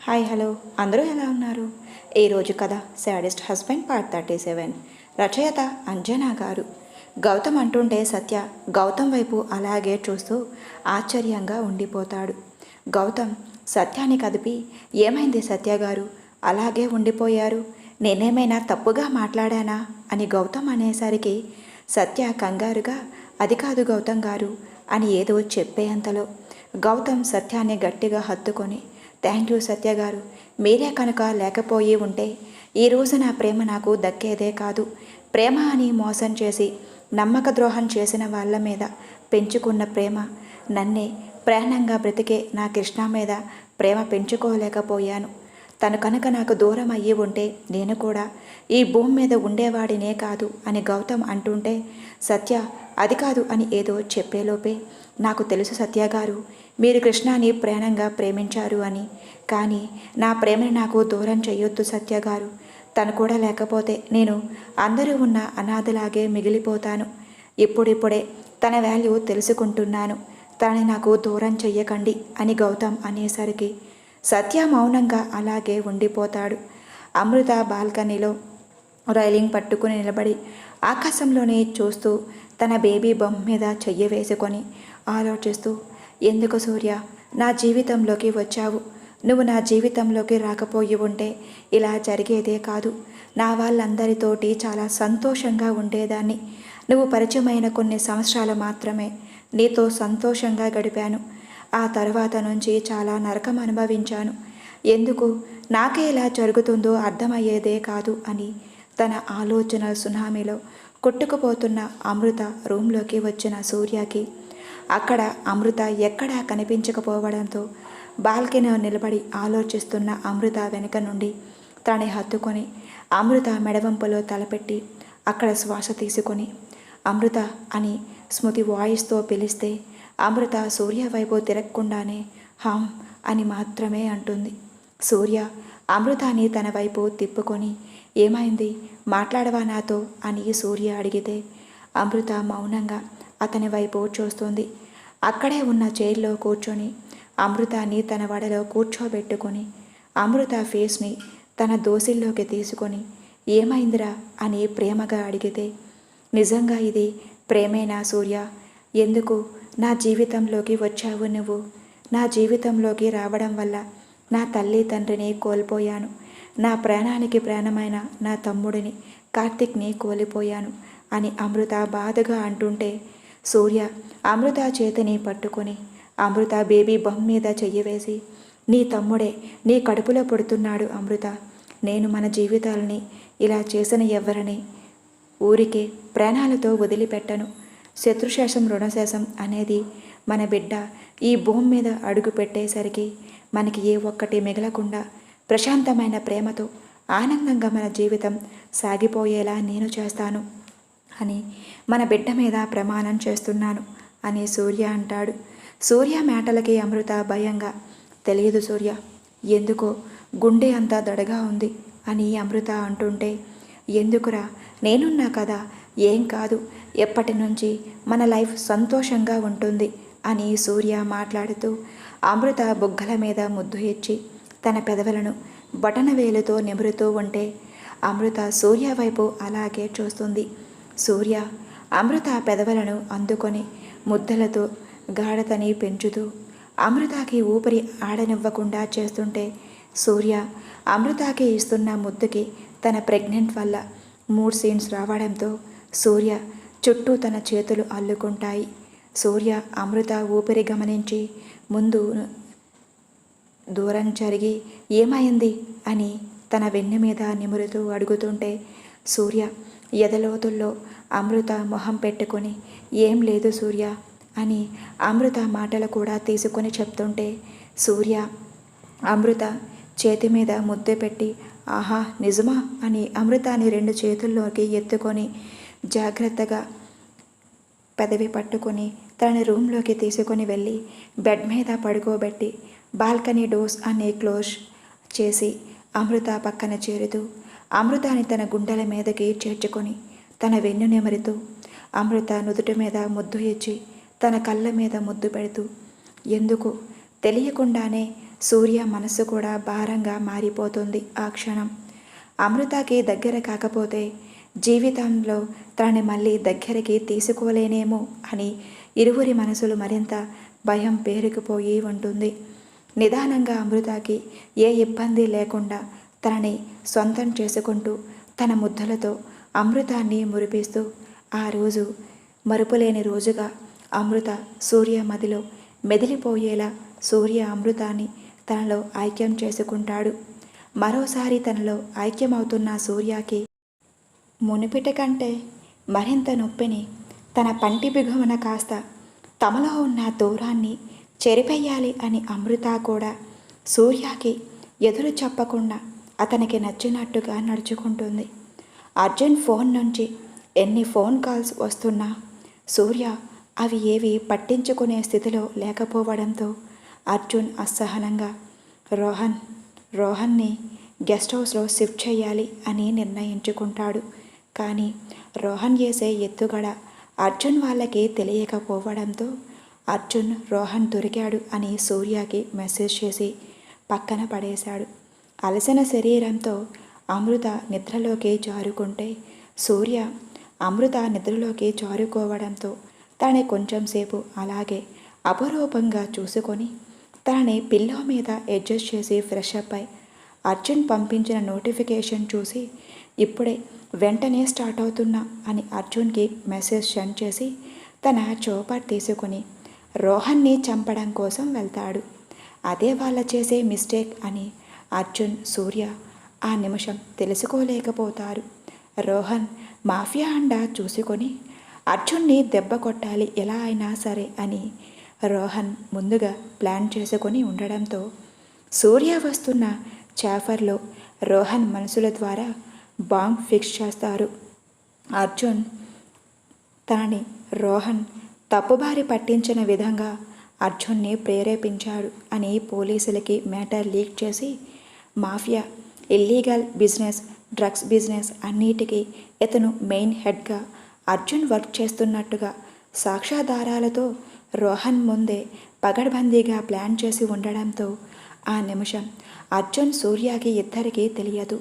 Hi hello. అందరూ ఎలా ఉన్నారు? ఈరోజు కథ saddest husband part thirty seven. రచయిత అంజనా గారు. గౌతమ్ అంటుంటే సత్య గౌతమ్ వైపు అలాగే చూస్తూ ఆశ్చర్యంగా ఉండిపోతాడు. గౌతమ్ సత్యాన్ని కదిపి ఏమైంది సత్య గారు? అలాగే ఉండిపోయారు? నేనేమైనా తప్పుగా మాట్లాడానా? అని గౌతమ్ అనేసరికి సత్య కంగారుగా అది కాదు గౌతమ్ గారు అని ఏదో చెప్పేంతలో గౌతమ్ సత్యాన్ని గట్టిగా హత్తుకొని థ్యాంక్ యూ సత్య గారు. మీరే కనుక లేకపోయి ఉంటే ఈరోజు నా ప్రేమ నాకు దక్కేదే కాదు. ప్రేమ అని మోసం చేసి నమ్మక ద్రోహం చేసిన వాళ్ళ మీద పెంచుకున్న ప్రేమ నన్నే ప్రాణంగా బ్రతికే నా కృష్ణ మీద ప్రేమ పెంచుకోలేకపోయాను. తను కనుక నాకు దూరం అయ్యి ఉంటే నేను కూడా ఈ భూమి మీద ఉండేవాడినే కాదు అని గౌతమ్ అంటుంటే సత్య అది కాదు అని ఏదో చెప్పేలోపే నాకు తెలుసు సత్య గారు మీరు కృష్ణాని ప్రేణంగా ప్రేమించారు అని. కానీ నా ప్రేమని నాకు దూరం చేయొద్దు సత్య గారు. తను కూడా లేకపోతే నేను అందరూ ఉన్న అనాథలాగే మిగిలిపోతాను. ఇప్పుడిప్పుడే తన వాల్యూ తెలుసుకుంటున్నాను. తనని నాకు దూరం చెయ్యకండి అని గౌతమ్ అనేసరికి సత్య మౌనంగా అలాగే ఉండిపోతాడు. అమృత బాల్కనీలో రైలింగ్ పట్టుకుని నిలబడి ఆకాశంలోనే చూస్తూ తన బేబీ బొమ్మ మీద చెయ్యి వేసుకొని ఆలోచిస్తూ ఎందుకు సూర్య? నా జీవితంలోకి వచ్చావు. నువ్వు నా జీవితంలోకి రాకపోయి ఉంటే ఇలా జరిగేదే కాదు. నా వాళ్ళందరితోటి చాలా సంతోషంగా ఉండేదాన్ని. నువ్వు పరిచయమైన కొన్ని సంవత్సరాలు మాత్రమే నీతో సంతోషంగా గడిపాను. ఆ తర్వాత నుంచి చాలా నరకం అనుభవించాను. ఎందుకు? నాకే ఇలా జరుగుతుందో అర్థమయ్యేదే కాదు అని తన ఆలోచన సునామీలో కొట్టుకుపోతున్న అమృత రూంలోకి వచ్చిన సూర్యకి అక్కడ అమృత ఎక్కడా కనిపించకపోవడంతో బాల్కనీ నిలబడి ఆలోచిస్తున్న అమృత వెనుక నుండి తనని హత్తుకొని అమృత మెడవంపులో తలపెట్టి అక్కడ శ్వాస తీసుకొని అమృత అని స్మృతి వాయిస్తో పిలిస్తే అమృత సూర్య వైపు తిరగకుండానే హాం అని మాత్రమే అంటుంది. సూర్య అమృతాన్ని తన వైపు తిప్పుకొని ఏమైంది? మాట్లాడవా నాతో? అని సూర్య అడిగితే అమృత మౌనంగా అతని వైపు చూస్తుంది. అక్కడే ఉన్న చైర్లో కూర్చొని అమృతాన్ని తన వడలో కూర్చోబెట్టుకొని అమృత ఫేస్ని తన దోసిల్లోకి తీసుకొని ఏమైందిరా? అని ప్రేమగా అడిగితే నిజంగా ఇది ప్రేమేనా సూర్య? ఎందుకు నా జీవితంలోకి వచ్చావు నువ్వు? నా జీవితంలోకి రావడం వల్ల నా తల్లి తండ్రిని కోల్పోయాను. నా ప్రాణానికి ప్రాణమైన నా తమ్ముడిని కార్తిక్ని కోల్పోయాను అని అమృత బాధగా అంటుంటే సూర్య అమృత చేతిని పట్టుకొని అమృత బేబీ బొమ్మ మీద చెయ్యవేసి నీ తమ్ముడే నీ కడుపులో పుడుతున్నాడు అమృత. నేను మన జీవితాలని ఇలా చేసిన ఎవ్వరని ఊరికే ప్రాణాలతో వదిలిపెట్టను. శత్రుశేషం రుణశేషం అనేది మన బిడ్డ ఈ భూమి మీద అడుగు పెట్టేసరికి మనకి ఏ ఒక్కటి మిగలకుండా ప్రశాంతమైన ప్రేమతో ఆనందంగా మన జీవితం సాగిపోయేలా నేను చేస్తాను. అని మన బిడ్డ మీద ప్రమాణం చేస్తున్నాను అని సూర్య అంటాడు. సూర్య మేటలకి అమృత భయంగా తెలియదు సూర్య ఎందుకో గుండె అంతా దడగా ఉంది అని అమృత అంటుంటే ఎందుకురా నేనున్నా కదా ఏం కాదు ఎప్పటి నుంచి మన లైఫ్ సంతోషంగా ఉంటుంది అని సూర్య మాట్లాడుతూ అమృత బుగ్గల మీద ముద్దు ఇచ్చి తన పెదవులను బటన వేలుతో నిమురుతూ ఉంటే అమృత సూర్య వైపు అలాగే చూస్తుంది. సూర్య అమృత పెదవులను అందుకొని ముద్దలతో గాఢతని పెంచుతూ అమృతకి ఊపిరి ఆడనివ్వకుండా చేస్తుంటే సూర్య అమృతకి ఇస్తున్న ముద్దుకి తన ప్రెగ్నెంట్ వల్ల మూడ్ సీన్స్ రావడంతో సూర్య చుట్టూ తన చేతులు అల్లుకుంటాయి. సూర్య అమృత ఊపిరి గమనించి ముందు దూరం జరిగి ఏమైంది అని తన వెన్నె మీద నిమురుతూ అడుగుతుంటే సూర్య ఎదలోతుల్లో అమృత మొహం పెట్టుకొని ఏం లేదు సూర్య అని అమృత మాటలు కూడా తీసుకొని చెప్తుంటే సూర్య అమృత చేతి మీద ముద్దె పెట్టి ఆహా నిజమా అని అమృతాన్ని రెండు చేతుల్లోకి ఎత్తుకొని జాగ్రత్తగా పెదవి పట్టుకొని తన రూమ్లోకి తీసుకొని వెళ్ళి బెడ్ మీద పడుకోబెట్టి బాల్కనీ డోర్స్ అనే క్లోజ్ చేసి అమృత పక్కన చేరుతూ అమృతాన్ని తన గుండెల మీదకి చేర్చుకొని తన వెన్ను నెమరుతూ అమృత నుదుటి మీద ముద్దు ఇచ్చి తన కళ్ళ మీద ముద్దు పెడుతూ ఎందుకు? తెలియకుండానే సూర్య మనస్సు కూడా భారంగా మారిపోతుంది ఆ క్షణం. అమృతకి దగ్గర కాకపోతే జీవితంలో తనని మళ్ళీ దగ్గరికి తీసుకోలేనేమో అని ఇరువురి మనసులు మరింత భయం పేరుకుపోయి ఉంటుంది. నిదానంగా అమృతకి ఏ ఇబ్బంది లేకుండా తనని సొంతం చేసుకుంటూ తన ముద్దలతో అమృతాన్ని మురిపిస్తూ ఆ రోజు మరుపులేని రోజుగా అమృత సూర్య మదిలో మెదిలిపోయేలా సూర్య అమృతాన్ని తనలో ఐక్యం చేసుకుంటాడు. మరోసారి తనలో ఐక్యమవుతున్న సూర్యకి మునిపిట కంటే మరింత నొప్పిని తన పంటి బిగువన కాస్త తమలో ఉన్న దూరాన్ని చెరిపెయ్యాలి అని అమృత కూడా సూర్యకి ఎదురు చెప్పకుండా అతనికి నచ్చినట్టుగా నడుచుకుంటుంది. అర్జున్ ఫోన్ నుంచి ఎన్ని ఫోన్ కాల్స్ వస్తున్నా సూర్య అవి ఏవి పట్టించుకునే స్థితిలో లేకపోవడంతో అర్జున్ అసహనంగా రోహన్ రోహన్ని గెస్ట్ హౌస్లో షిఫ్ట్ చేయాలి అని నిర్ణయించుకుంటాడు. కానీ రోహన్ చేసే ఎత్తుగడ అర్జున్ వాళ్ళకి తెలియకపోవడంతో అర్జున్ రోహన్ దొరికాడు అని సూర్యకి మెసేజ్ చేసి పక్కన పడేశాడు. అలసిన శరీరంతో అమృత నిద్రలోకి జారుకుంటే సూర్య అమృత నిద్రలోకి జారుకోవడంతో తనని కొంచెం సేపు అలాగే అపరూపంగా చూసుకొని తనని పిల్లో మీద అడ్జస్ట్ చేసి ఫ్రెష్ అప్ అయి అర్జున్ పంపించిన నోటిఫికేషన్ చూసి ఇప్పుడే వెంటనే స్టార్ట్ అవుతున్నా అని అర్జున్కి మెసేజ్ సెండ్ చేసి తన చోపర్ తీసుకొని రోహన్ని చంపడం కోసం వెళ్తాడు. అదే వాళ్ళ చేసే మిస్టేక్ అని అర్జున్ సూర్య ఆ నిమిషం తెలుసుకోలేకపోతారు. రోహన్ మాఫియా అండా చూసుకొని అర్జున్ని దెబ్బ కొట్టాలి ఎలా అయినా సరే అని రోహన్ ముందుగా ప్లాన్ చేసుకొని ఉండడంతో సూర్య వస్తున్న చాఫర్లో రోహన్ మనసుల ద్వారా బాంబ్ ఫిక్స్ చేస్తారు. అర్జున్ తనని రోహన్ తప్పుబారి పట్టించిన విధంగా అర్జున్ని ప్రేరేపించాడు అని పోలీసులకి మ్యాటర్ లీక్ చేసి mafia illegal business drugs business అన్నిటికీ ఇతను మెయిన్ హెడ్గా అర్జున్ వర్క్ చేస్తున్నట్టుగా సాక్ష్యాధారాలతో రోహన్ ముందే పగడ్బందీగా ప్లాన్ చేసి ఉండడంతో ఆ నిమిషం అర్జున్ సూర్యకి ఇద్దరికీ తెలియదు.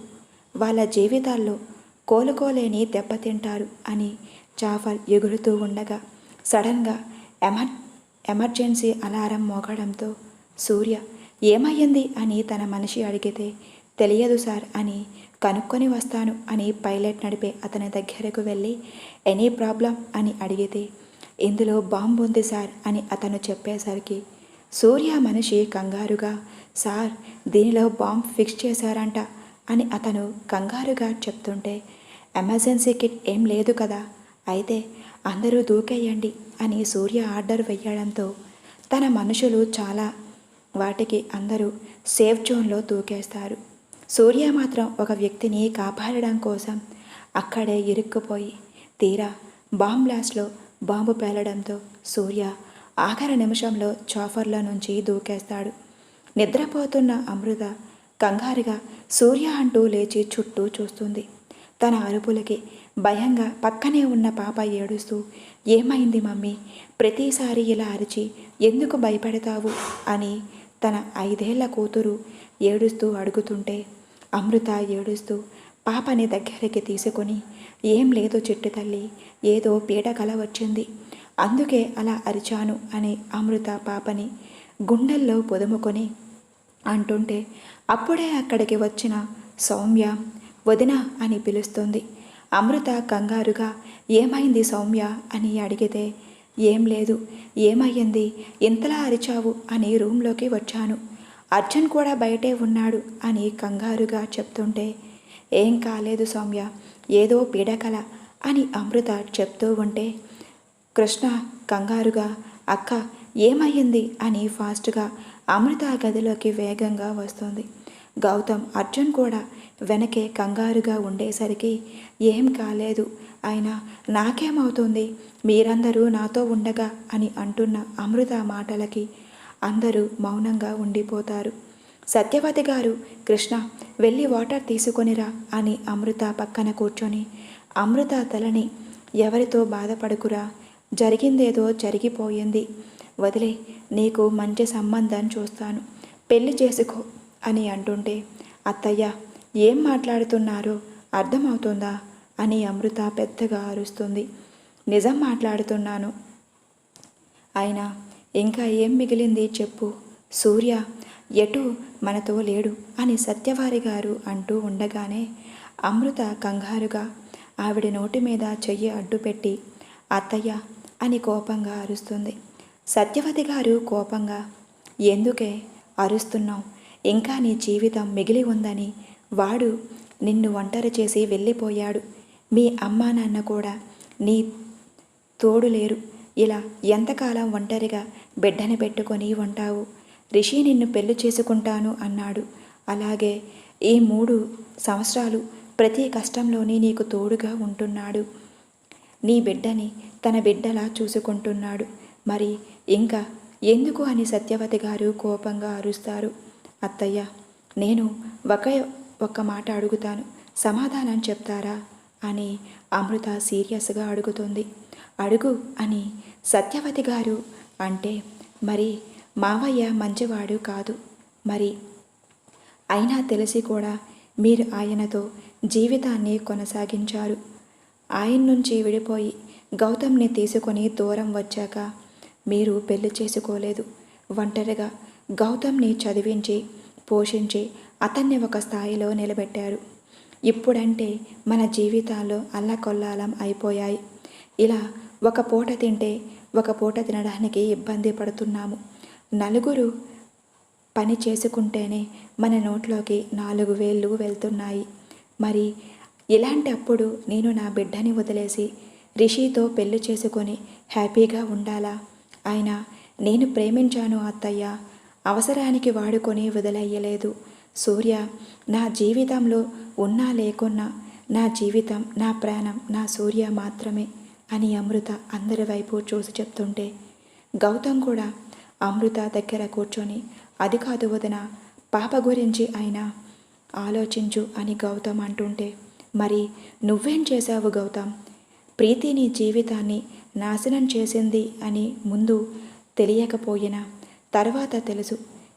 వాళ్ళ జీవితాల్లో కోలుకోలేని దెబ్బతింటారు అని జాఫర్ ఎగురుతూ ఉండగా సడన్గా ఎమర్ ఎమర్జెన్సీ అలారం మోగడంతో సూర్య ఏమయ్యింది అని తన మనిషి అడిగితే తెలియదు సార్ అని కనుక్కొని వస్తాను అని పైలట్ నడిపే అతని దగ్గరకు వెళ్ళి ఎనీ ప్రాబ్లం అని అడిగితే ఇందులో బాంబు ఉంది సార్ అని అతను చెప్పేసరికి సూర్య మనిషి కంగారుగా సార్ దీనిలో బాంబ్ ఫిక్స్ చేశారంట అని అతను కంగారుగా చెప్తుంటే ఎమర్జెన్సీ కిట్ ఏం లేదు కదా అయితే అందరూ దూకేయండి అని సూర్య ఆర్డర్ వేయడంతో తన మనుషులు చాలా వాటికి అందరూ సేఫ్ జోన్లో దూకేస్తారు. సూర్య మాత్రం ఒక వ్యక్తిని కాపాడడం కోసం అక్కడే ఇరుక్కుపోయి తీరా బాంబ్ బ్లాస్ట్లో బాంబు పేలడంతో సూర్య ఆఖరి నిమిషంలో చాఫర్ల నుంచి దూకేస్తాడు. నిద్రపోతున్న అమృత కంగారుగా సూర్య అంటూ లేచి చుట్టూ చూస్తుంది. తన అరుపులకి భయంగా పక్కనే ఉన్న పాప ఏడుస్తూ ఏమైంది మమ్మీ? ప్రతిసారి ఇలా అరిచి ఎందుకు భయపెడతావు? అని తన ఐదేళ్ళ కూతురు ఏడుస్తూ అడుగుతుంటే అమృత ఏడుస్తూ పాపని దగ్గరికి తీసుకొని ఏం లేదు చెట్టు తల్లి ఏదో పీడ కల వచ్చింది. అందుకే అలా అరిచాను అని అమృత పాపని గుండెల్లో పొదుముకొని అంటుంటే అప్పుడే అక్కడికి వచ్చిన సౌమ్య వదిన అని పిలుస్తుంది. అమృత కంగారుగా ఏమైంది సౌమ్య అని అడిగితే ఏం లేదు. ఏమయ్యింది? ఇంతలా అరిచావు? అని రూమ్లోకి వచ్చాను. అర్జున్ కూడా బయటే ఉన్నాడు అని కంగారుగా చెప్తుంటే ఏం కాలేదు సౌమ్య ఏదో పీడకల అని అమృత చెప్తూ ఉంటే కృష్ణ కంగారుగా అక్క ఏమయ్యింది? అని ఫాస్ట్గా అమృత గదిలోకి వేగంగా వస్తుంది. గౌతమ్ అర్జున్ కూడా వెనకే కంగారుగా ఉండేసరికి ఏం కాలేదు. అయినా నాకేమవుతుంది? మీరందరూ నాతో ఉండగా అని అంటున్న అమృత మాటలకి అందరూ మౌనంగా ఉండిపోతారు. సత్యవతి గారు కృష్ణ వెళ్ళి వాటర్ తీసుకొనిరా అని అమృత పక్కన కూర్చొని అమృత తలని ఎవరితో బాధపడుకురా? జరిగిందేదో జరిగిపోయింది. వదిలే నీకు మంచి సంబంధం చూస్తాను. పెళ్ళి చేసుకో అని అంటుంటే అత్తయ్య ఏం మాట్లాడుతున్నారో అర్థమవుతుందా? అని అమృత పెద్దగా అరుస్తుంది. నిజం మాట్లాడుతున్నాను. అయినా ఇంకా ఏం మిగిలింది చెప్పు. సూర్య ఎటు మనతో లేడు అని సత్యవారి గారు అంటూ ఉండగానే అమృత కంగారుగా ఆవిడ నోటి మీద చెయ్యి అడ్డుపెట్టి అత్తయ్య అని కోపంగా అరుస్తుంది. సత్యవతి గారు కోపంగా ఎందుకే? అరుస్తున్నావు. ఇంకా నీ జీవితం మిగిలి ఉందని వాడు నిన్ను ఒంటరి చేసి వెళ్ళిపోయాడు. మీ అమ్మా నాన్న కూడా నీ తోడు లేరు. ఇలా ఎంతకాలం ఒంటరిగా బిడ్డని పెట్టుకొని ఉంటావు? రిషి నిన్ను పెళ్ళి చేసుకుంటాను అన్నాడు. అలాగే ఈ మూడు సంవత్సరాలు ప్రతి కష్టంలోనే నీకు తోడుగా ఉంటున్నాడు. నీ బిడ్డని తన బిడ్డలా చూసుకుంటున్నాడు. మరి ఇంకా ఎందుకు అని సత్యవతి గారు కోపంగా అరుస్తారు. అత్తయ్య నేను ఒకే ఒక్క మాట అడుగుతాను. సమాధానం చెప్తారా? అని అమృత సీరియస్గా అడుగుతుంది. అడుగు అని సత్యవతి గారు అంటే మరి మావయ్య మంచివాడు కాదు. మరి అయినా తెలిసి కూడా మీరు ఆయనతో జీవితాన్ని కొనసాగించారు. ఆయన నుంచి విడిపోయి గౌతమ్ని తీసుకొని దూరం వచ్చాక మీరు పెళ్ళి చేసుకోలేదు. ఒంటరిగా గౌతమ్ని చదివించి పోషించి అతన్ని ఒక స్థాయిలో నిలబెట్టారు. ఇప్పుడంటే మన జీవితాలు అల్లకొల్లాలం అయిపోయాయి. ఇలా ఒక పూట తింటే ఒక పూట తినడానికి ఇబ్బంది పడుతున్నాము. నలుగురు పని చేసుకుంటేనే మన నోట్లోకి నాలుగు వేళ్ళు వెళ్తున్నాయి. మరి ఇలాంటి అప్పుడు నేను నా బిడ్డని వదిలేసి రిషితో పెళ్ళి చేసుకొని హ్యాపీగా ఉండాలా? ఆయన నేను ప్రేమించాను అత్తయ్య. అవసరానికి వాడుకొని వదిలేయలేదు. సూర్య నా జీవితంలో ఉన్నా లేకున్నా నా జీవితం నా ప్రాణం నా సూర్య మాత్రమే అని అమృత అందరి వైపు చూసి చెప్తుంటే గౌతమ్ కూడా అమృత దగ్గర కూర్చొని అది కాదు వదిన పాప గురించి అయినా ఆలోచించు అని గౌతమ్ అంటుంటే మరి నువ్వేం చేశావు గౌతమ్? ప్రీతి నీ జీవితాన్ని నాశనం చేసింది అని ముందు తెలియకపోయినా తర్వాత తెలుసు.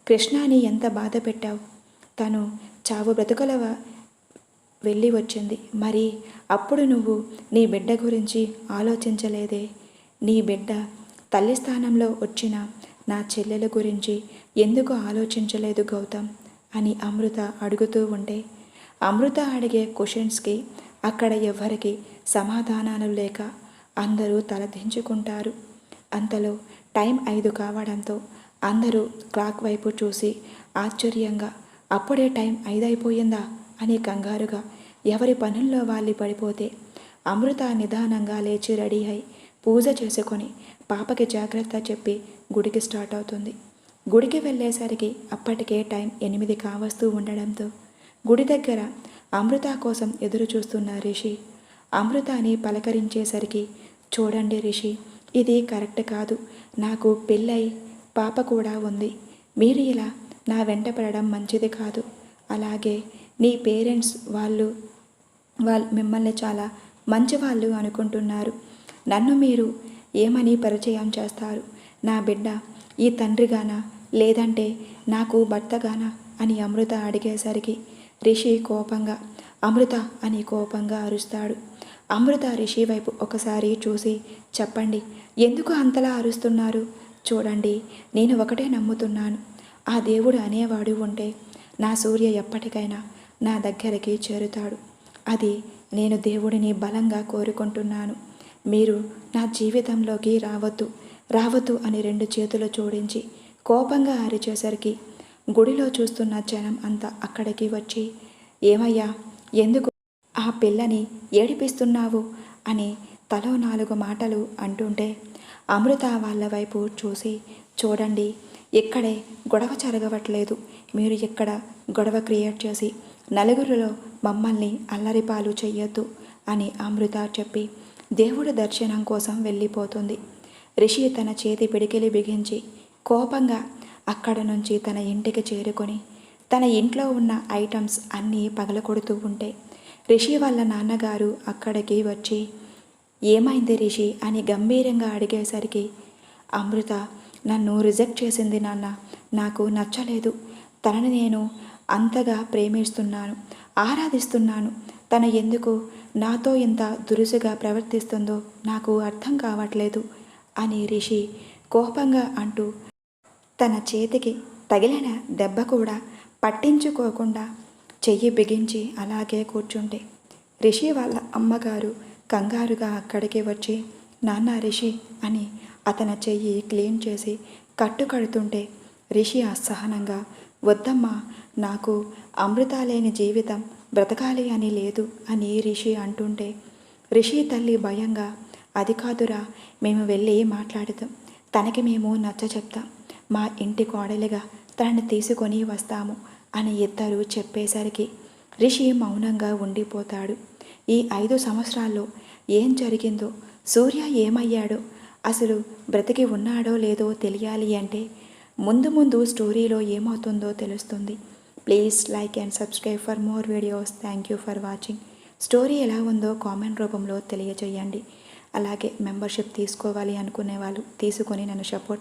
కృష్ణాని ఎంత బాధ పెట్టావు తను చావు బ్రతుకుల వెళ్ళి వచ్చింది. మరి అప్పుడు నువ్వు నీ బిడ్డ గురించి ఆలోచించలేదే? నీ బిడ్డ తల్లి స్థానంలో వచ్చిన నా చెల్లెల గురించి ఎందుకు ఆలోచించలేదు గౌతమ్? అని అమృత అడుగుతూ ఉంటే అమృత అడిగే క్వశ్చన్స్కి అక్కడ ఎవ్వరికి సమాధానాలు లేక అందరూ తలదించుకుంటారు అంతలో టైం ఐదు కావడంతో అందరూ క్లాక్ వైపు చూసి ఆశ్చర్యంగా అప్పుడే టైం ఐదు అయిపోయిందా అని కంగారుగా. ఎవరి పనుల్లో వాళ్ళు పడిపోతే? అమృత నిదానంగా లేచి రెడీ అయి పూజ చేసుకొని పాపకి జాగ్రత్త చెప్పి గుడికి స్టార్ట్ అవుతుంది. గుడికి వెళ్ళేసరికి అప్పటికే టైం ఎనిమిది కావస్తూ ఉండడంతో గుడి దగ్గర అమృత కోసం ఎదురు చూస్తున్న రిషి అమృతాని పలకరించేసరికి చూడండి రిషి ఇది కరెక్ట్ కాదు. నాకు పెళ్ళై పాప కూడా ఉంది. మీరు ఇలా నా వెంట పడడం మంచిది కాదు. అలాగే నీ పేరెంట్స్ వాళ్ళు వాళ్ళు మిమ్మల్ని చాలా మంచి వాళ్ళు అనుకుంటున్నారు. నన్ను మీరు ఏమని పరిచయం చేస్తారు? నా బిడ్డ ఈ తండ్రిగానా? లేదంటే నాకు భర్తగానా? అని అమృత అడిగేసరికి రిషి కోపంగా అమృత అని కోపంగా అరుస్తాడు. అమృత రిషి వైపు ఒకసారి చూసి చెప్పండి ఎందుకు అంతలా అరుస్తున్నారు? చూడండి నేను ఒకటే నమ్ముతున్నాను. ఆ దేవుడు అనేవాడు ఉంటే నా సూర్య ఎప్పటికైనా నా దగ్గరికి చేరుతాడు. అది నేను దేవుడిని బలంగా కోరుకుంటున్నాను. మీరు నా జీవితంలోకి రావద్దు రావద్దు అని రెండు చేతులు జోడించి కోపంగా అరిచేసరికి గుడిలో చూస్తున్న జనం అంతా అక్కడికి వచ్చి ఏమయ్యా ఎందుకు ఆ పిల్లని ఏడిపిస్తున్నావు? అని తలో నాలుగు మాటలు అంటుంటే అమృత వాళ్ళ వైపు చూసి చూడండి ఇక్కడే గొడవ జరగవట్లేదు. మీరు ఇక్కడ గొడవ క్రియేట్ చేసి నలుగురిలో మమ్మల్ని అల్లరిపాలు చెయ్యొద్దు అని అమృత చెప్పి దేవుడి దర్శనం కోసం వెళ్ళిపోతుంది. రిషి తన చేతి పిడికిలి బిగించి కోపంగా అక్కడ నుంచి తన ఇంటికి చేరుకొని తన ఇంట్లో ఉన్న ఐటమ్స్ అన్నీ పగలకొడుతూ ఉంటే రిషి వాళ్ళ నాన్నగారు అక్కడికి వచ్చి ఏమైంది రిషి? అని గంభీరంగా అడిగేసరికి అమృత నన్ను రిజెక్ట్ చేసింది నాన్న. నాకు నచ్చలేదు. తనని నేను అంతగా ప్రేమిస్తున్నాను ఆరాధిస్తున్నాను. తను ఎందుకు నాతో ఇంత దురుసుగా ప్రవర్తిస్తుందో నాకు అర్థం కావట్లేదు అని రిషి కోపంగా అంటూ తన చేతికి తగిలిన దెబ్బ కూడా పట్టించుకోకుండా చెయ్యి బిగించి అలాగే కూర్చుంటే రిషి వాళ్ళ అమ్మగారు కంగారుగా అక్కడికి వచ్చి నాన్న రిషి అని అతని చెయ్యి క్లీన్ చేసి కట్టు కడుతుంటే రిషి అసహనంగా వద్దమ్మా నాకు అమృత లేని జీవితం బ్రతకాలి అని లేదు అని రిషి అంటుంటే రిషి తల్లి భయంగా అది కాదురా మేము వెళ్ళి మాట్లాడుతాం తనకి మేము నచ్చ చెప్తాం. మా ఇంటి కోడలిగా తనని తీసుకొని వస్తాము అని ఇద్దరు చెప్పేసరికి రిషి మౌనంగా ఉండిపోతాడు. ఈ ఐదు సంవత్సరాల్లో ఏం జరిగిందో సూర్య ఏమయ్యాడో అసలు బ్రతికి ఉన్నాడో లేదో తెలియాలి అంటే ముందు ముందు స్టోరీలో ఏమవుతుందో తెలుస్తుంది. Please like and subscribe for more videos. Thank you for watching. Story ఎలా ఉందో కామెంట్ రూపంలో తెలియజేయండి. అలాగే మెంబర్షిప్ తీసుకోవాలి అనుకునే వాళ్ళు తీసుకొని నన్ను సపోర్ట్